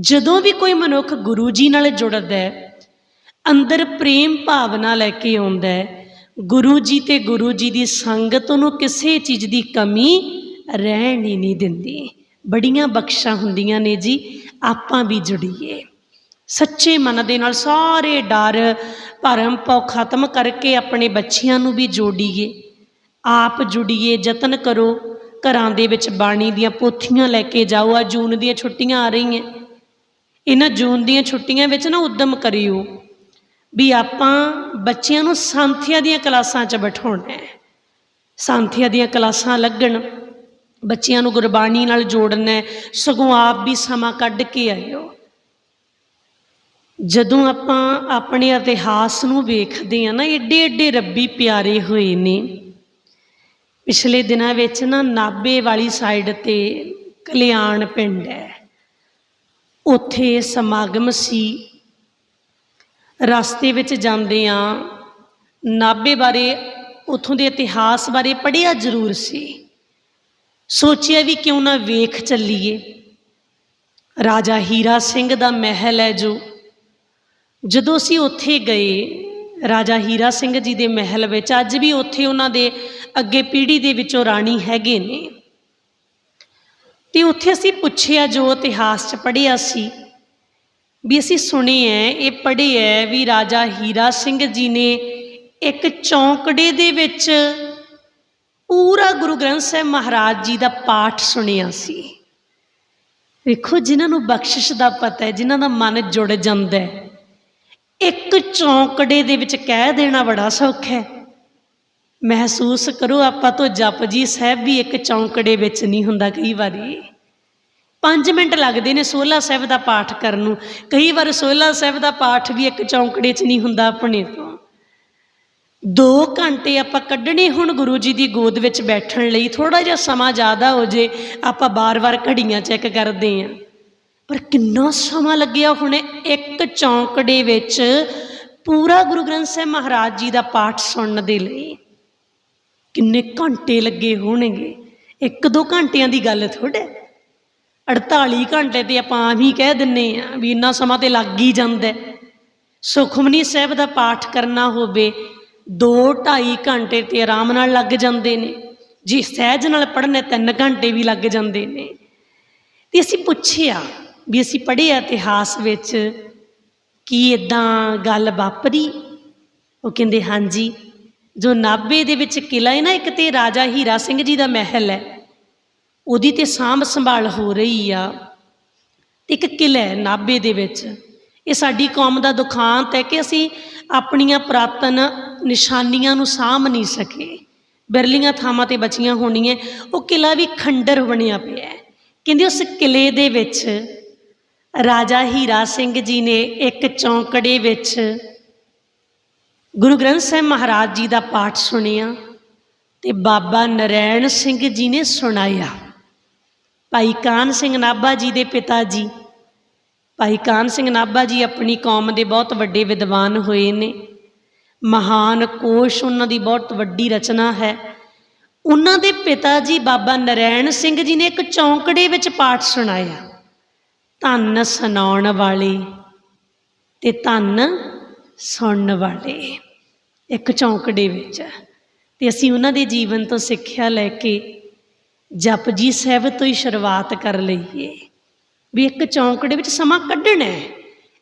ਜਦੋਂ ਵੀ ਕੋਈ ਮਨੁੱਖ ਗੁਰੂ ਜੀ ਨਾਲ ਜੁੜਦਾ ਹੈ, ਅੰਦਰ ਪ੍ਰੇਮ ਭਾਵਨਾ ਲੈ ਕੇ ਆਉਂਦਾ ਹੈ, ਗੁਰੂ ਜੀ ਤੇ ਗੁਰੂ ਜੀ ਦੀ ਸੰਗਤ ਉਹਨੂੰ ਕਿਸੇ ਚੀਜ਼ ਦੀ ਕਮੀ ਰਹਿਣ ਹੀ ਨਹੀਂ ਦਿੰਦੀ। ਬੜੀਆਂ ਬਖਸ਼ਾਂ ਹੁੰਦੀਆਂ ਨੇ ਜੀ, ਆਪਾਂ ਵੀ ਜੁੜੀਏ। ਸੱਚੇ ਮਨ ਦੇ ਨਾਲ ਸਾਰੇ ਡਰ, ਭਰਮ ਪਉ ਖਤਮ ਕਰਕੇ ਆਪਣੇ ਬੱਚਿਆਂ ਨੂੰ ਵੀ ਜੋੜੀਏ। ਆਪ ਜੁੜੀਏ, ਯਤਨ ਕਰੋ। ਘਰਾਂ ਦੇ ਵਿੱਚ ਬਾਣੀ ਦੀਆਂ ਪੋਥੀਆਂ ਲੈ ਕੇ ਜਾਓ ਆ ਜੂਨ ਦੀਆਂ ਛੁੱਟੀਆਂ ਆ ਰਹੀਆਂ। ਇਹਨਾਂ ਜੂਨ ਦੀਆਂ ਛੁੱਟੀਆਂ ਵਿੱਚ ਨਾ ਉਦਮ ਕਰਿਓ ਵੀ ਆਪਾਂ ਬੱਚਿਆਂ ਨੂੰ ਸੰਥੀਆਂ ਦੀਆਂ ਕਲਾਸਾਂ 'ਚ ਬਿਠਾਉਣਾ ਹੈ। ਸੰਥੀਆਂ ਦੀਆਂ ਕਲਾਸਾਂ ਲੱਗਣ, ਬੱਚਿਆਂ ਨੂੰ ਗੁਰਬਾਣੀ ਨਾਲ ਜੋੜਨਾ ਸਗੋਂ ਆਪ ਵੀ ਸਮਾਂ ਕੱਢ ਕੇ ਆਇਓ। ਜਦੋਂ ਆਪਾਂ ਆਪਣੇ ਇਤਿਹਾਸ ਨੂੰ ਵੇਖਦੇ ਹਾਂ ਨਾ ਏਡੇ ਏਡੇ ਰੱਬੀ ਪਿਆਰੇ ਹੋਏ ਨੇ। ਪਿਛਲੇ ਦਿਨਾਂ ਵਿੱਚ ਨਾ ਨਾਬੇ ਵਾਲੀ ਸਾਈਡ ਤੇ ਕਲਿਆਣ ਪਿੰਡ ਹੈ। ਉੱਥੇ ਸਮਾਗਮ ਸੀ। ਰਸਤੇ ਵਿੱਚ ਜਾਂਦੇ ਆ ਨਾਬੇ ਬਾਰੇ, ਉਥੋਂ ਦੇ ਇਤਿਹਾਸ ਬਾਰੇ ਪੜ੍ਹਿਆ ਜ਼ਰੂਰ ਸੀ। ਸੋਚਿਆ ਵੀ ਕਿਉਂ ਨਾ ਵੇਖ ਚੱਲੀਏ। ਰਾਜਾ ਹੀਰਾ ਸਿੰਘ ਦਾ ਮਹਿਲ ਹੈ ਜੋ। ਜਦੋਂ ਅਸੀਂ ਉੱਥੇ ਗਏ, ਰਾਜਾ ਹੀਰਾ ਸਿੰਘ ਜੀ ਦੇ ਮਹਿਲ ਵਿੱਚ, ਅੱਜ ਵੀ ਉੱਥੇ ਉਹਨਾਂ ਦੇ ਅੱਗੇ ਪੀੜ੍ਹੀ ਦੇ ਵਿੱਚੋਂ ਰਾਣੀ ਹੈਗੇ ਨੇ। ਤੇ ਉੱਥੇ ਅਸੀਂ ਪੁੱਛਿਆ ਜੋ ਇਤਿਹਾਸ 'ਚ ਪੜ੍ਹਿਆ ਸੀ। ਵੀ ਅਸੀਂ ਸੁਣੇ ਐ, ਇਹ ਪੜ੍ਹੇ ਐ ਵੀ ਰਾਜਾ ਹੀਰਾ ਸਿੰਘ ਜੀ ਨੇ ਇੱਕ ਚੌਂਕੜੇ ਦੇ ਵਿੱਚ ਪੂਰਾ ਗੁਰੂ ਗ੍ਰੰਥ ਸਾਹਿਬ ਮਹਾਰਾਜ ਜੀ ਦਾ ਪਾਠ ਸੁਣਿਆ ਸੀ। ਵੇਖੋ, ਜਿਨ੍ਹਾਂ ਨੂੰ ਬਖਸ਼ਿਸ਼ ਦਾ ਪਤਾ ਹੈ ਜਿਨ੍ਹਾਂ ਦਾ ਮਨ ਜੁੜ ਜਾਂਦਾ ਹੈ ਇੱਕ ਚੌਂਕੜੇ ਦੇ ਵਿੱਚ ਕਹਿ ਦੇਣਾ ਬੜਾ ਸੌਖਾ ਹੈ ਮਹਿਸੂਸ ਕਰੋ, ਆਪਾਂ ਤੋਂ ਜਪਜੀ ਸਾਹਿਬ ਵੀ ਇੱਕ ਚੌਂਕੜੇ ਵਿੱਚ ਨਹੀਂ ਹੁੰਦਾ ਕਈ ਵਾਰੀ। 5 ਮਿੰਟ ਲੱਗਦੇ ਨੇ ਸੋਹਲਾ ਸਾਹਿਬ ਦਾ ਪਾਠ ਕਰਨ ਨੂੰ। ਕਈ ਵਾਰ ਸੋਹਲਾ ਸਾਹਿਬ ਦਾ ਪਾਠ ਵੀ ਇੱਕ ਚੌਂਕੜੇ 'ਚ ਨਹੀਂ ਹੁੰਦਾ ਆਪਣੇ ਤੋਂ। 2 ਘੰਟੇ ਆਪਾਂ ਕੱਢਣੇ ਹੁਣ ਗੁਰੂ ਜੀ ਦੀ ਗੋਦ ਵਿੱਚ ਬੈਠਣ ਲਈ। ਥੋੜਾ ਜਿਹਾ ਸਮਾਂ ਜ਼ਿਆਦਾ ਹੋ ਜੇ, ਆਪਾਂ ਬਾਰ-ਬਾਰ ਘੜੀਆਂ ਚੈੱਕ ਕਰਦੇ ਆਂ। ਪਰ ਕਿੰਨਾ ਸਮਾਂ ਲੱਗਿਆ ਹੁਣੇ ਇੱਕ ਚੌਂਕੜੇ ਵਿੱਚ ਪੂਰਾ ਗੁਰੂ ਗ੍ਰੰਥ ਸਾਹਿਬ ਮਹਾਰਾਜ ਜੀ ਦਾ ਪਾਠ ਸੁਣਨ ਦੇ ਲਈ। ਕਿੰਨੇ ਘੰਟੇ ਲੱਗੇ ਹੋਣਗੇ? ਇੱਕ ਦੋ ਘੰਟਿਆਂ ਦੀ ਗੱਲ ਥੋੜ੍ਹਾ 48 ਘੰਟੇ ਤੇ ਆਪਾਂ ਆਮ ਹੀ ਕਹਿ ਦਿੰਨੇ ਆ ਵੀ ਇੰਨਾ ਸਮਾਂ ਤੇ ਲੱਗ ਹੀ ਜਾਂਦਾ ਸੁਖਮਨੀ ਸਾਹਿਬ ਦਾ ਪਾਠ ਕਰਨਾ ਹੋਵੇ 2-2.5 ਘੰਟੇ ਤੇ ਆਰਾਮ ਨਾਲ ਲੱਗ ਜਾਂਦੇ ਨੇ। ਜੀ ਸਹਿਜ ਨਾਲ ਪੜ੍ਹਨੇ 3 ਘੰਟੇ ਵੀ ਲੱਗ ਜਾਂਦੇ ਨੇ। ਤੇ ਅਸੀਂ ਪੁੱਛਿਆ ਵੀ ਅਸੀਂ ਪੜ੍ਹਿਆ ਇਤਿਹਾਸ ਵਿੱਚ ਕੀ ਇਦਾਂ ਗੱਲ ਵਾਪਰੀ? ਉਹ ਕਹਿੰਦੇ, ਹਾਂਜੀ। ਜੋ ਨਾਭੇ ਦੇ ਵਿੱਚ ਕਿਲਾ ਹੈ ਨਾ, ਇੱਕ ਤੇ ਰਾਜਾ ਹੀਰਾ ਸਿੰਘ ਜੀ ਦਾ ਮਹਿਲ ਹੈ। ਉਹਦੀ ਤੇ ਸਾਂਭ ਸੰਭਾਲ ਹੋ ਰਹੀ ਆ। ਤੇ ਇੱਕ ਕਿਲਾ ਹੈ ਨਾਭੇ ਦੇ ਵਿੱਚ। ਇਹ ਸਾਡੀ ਕੌਮ ਦਾ ਦੁਖਾਂਤ ਹੈ ਕਿ ਅਸੀਂ ਆਪਣੀਆਂ ਪੁਰਾਤਨ ਨਿਸ਼ਾਨੀਆਂ ਨੂੰ ਸਾਂਭ ਨਹੀਂ ਸਕੇ। ਬਿਰਲੀਆਂ ਥਾਵਾਂ ਤੇ ਬਚੀਆਂ ਹੋਣੀਆਂ। ਉਹ ਕਿਲਾ ਵੀ ਖੰਡਰ ਬਣਿਆ ਪਿਆ ਹੈ। ਕਹਿੰਦੇ ਉਸ ਕਿਲੇ ਦੇ ਵਿੱਚ ਰਾਜਾ ਹੀਰਾ ਸਿੰਘ ਜੀ ਨੇ ਇੱਕ ਚੌਂਕੜੇ ਵਿੱਚ ਗੁਰੂ ਗ੍ਰੰਥ ਸਾਹਿਬ ਮਹਾਰਾਜ ਜੀ ਦਾ ਪਾਠ ਸੁਣਿਆ ਤੇ ਬਾਬਾ ਨਰੈਣ ਸਿੰਘ ਜੀ ਨੇ ਸੁਣਾਇਆ। ਭਾਈ ਕਾਨ ਸਿੰਘ ਨਾਭਾ ਜੀ ਦੇ ਪਿਤਾ ਜੀ, ਭਾਈ ਕਾਨ ਸਿੰਘ ਨਾਭਾ ਜੀ ਆਪਣੀ ਕੌਮ ਦੇ ਬਹੁਤ ਵੱਡੇ ਵਿਦਵਾਨ ਹੋਏ ਨੇ। ਮਹਾਨ ਕੋਸ਼ ਉਹਨਾਂ ਦੀ ਬਹੁਤ ਵੱਡੀ ਰਚਨਾ ਹੈ। ਉਹਨਾਂ ਦੇ ਪਿਤਾ ਜੀ ਬਾਬਾ ਨਰੈਣ ਸਿੰਘ ਜੀ ਨੇ ਇੱਕ ਚੌਂਕੜੇ ਵਿੱਚ ਪਾਠ ਸੁਣਾਇਆ। ਧੰਨ ਸੁਣਾਉਣ ਵਾਲੇ ਤੇ ਧੰਨ ਸੁਣਨ ਵਾਲੇ। ਇੱਕ ਚੌਂਕੜੇ ਵਿੱਚ ਤੇ ਅਸੀਂ ਉਹਨਾਂ ਦੇ ਜੀਵਨ ਤੋਂ ਸਿੱਖਿਆ ਲੈ ਕੇ ਜਪਜੀ ਸਾਹਿਬ ਤੋਂ ਹੀ ਸ਼ੁਰੂਆਤ ਕਰ ਲਈਏ। ਵੀ ਇੱਕ ਚੌਂਕੜੇ ਵਿੱਚ ਸਮਾਂ ਕੱਢਣਾ ਹੈ।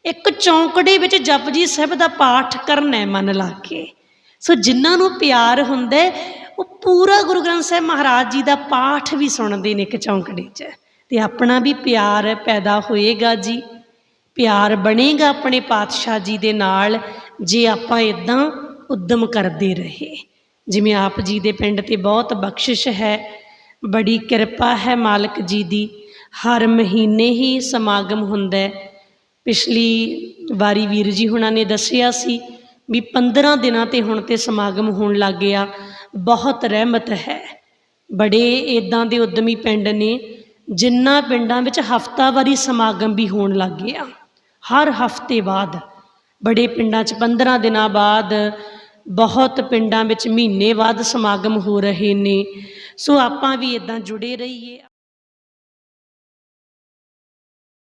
ਇੱਕ ਚੌਂਕੜੇ ਵਿੱਚ ਜਪਜੀ ਸਾਹਿਬ ਦਾ ਪਾਠ ਕਰਨਾ ਹੈ ਮਨ ਲਾ ਕੇ। ਸੋ ਜਿਨ੍ਹਾਂ ਨੂੰ ਪਿਆਰ ਹੁੰਦਾ ਉਹ ਪੂਰਾ ਗੁਰੂ ਗ੍ਰੰਥ ਸਾਹਿਬ ਮਹਾਰਾਜ ਜੀ ਦਾ ਪਾਠ ਵੀ ਸੁਣਦੇ ਨੇ ਇੱਕ ਚੌਂਕੜੇ 'ਚ। ਤੇ ਆਪਣਾ ਵੀ ਪਿਆਰ ਪੈਦਾ ਹੋਏਗਾ ਜੀ। ਪਿਆਰ ਬਣੇਗਾ ਆਪਣੇ ਪਾਤਸ਼ਾਹ ਜੀ ਦੇ ਨਾਲ, ਜੇ ਆਪਾਂ ਇਦਾਂ ਉਦਮ ਕਰਦੇ ਰਹੇ। ਜਿਵੇਂ ਆਪ ਜੀ ਦੇ ਪਿੰਡ ਤੇ ਬਹੁਤ ਬਖਸ਼ਿਸ਼ ਹੈ, ਬੜੀ ਕਿਰਪਾ ਹੈ ਮਾਲਕ ਜੀ ਦੀ। ਹਰ ਮਹੀਨੇ ਹੀ ਸਮਾਗਮ ਹੁੰਦਾ ਹੈ। ਪਿਛਲੀ ਵਾਰੀ ਵੀਰ ਜੀ ਹੁਣਾਂ ਨੇ ਦੱਸਿਆ ਸੀ ਵੀ 15 ਦਿਨਾਂ ਤੇ ਹੁਣ ਤੇ ਸਮਾਗਮ ਹੋਣ ਲੱਗ ਗਿਆ। ਬਹੁਤ ਰਹਿਮਤ ਹੈ। ਬੜੇ ਇਦਾਂ ਦੇ ਉਦਮੀ ਪਿੰਡ ਨੇ ਜਿਨ੍ਹਾਂ ਪਿੰਡਾਂ ਵਿੱਚ ਹਫਤਾਵਾਰੀ ਸਮਾਗਮ ਵੀ ਹੋਣ ਲੱਗ ਗਿਆ। ਹਰ ਹਫ਼ਤੇ ਬਾਅਦ। ਬੜੇ ਪਿੰਡਾਂ 'ਚ 15 ਦਿਨਾਂ ਬਾਅਦ, ਬਹੁਤ ਪਿੰਡਾਂ ਵਿੱਚ ਮਹੀਨੇ ਬਾਅਦ ਸਮਾਗਮ ਹੋ ਰਹੇ ਨੇ। ਸੋ ਆਪਾਂ ਵੀ ਇਦਾਂ ਜੁੜੇ ਰਹੀਏ।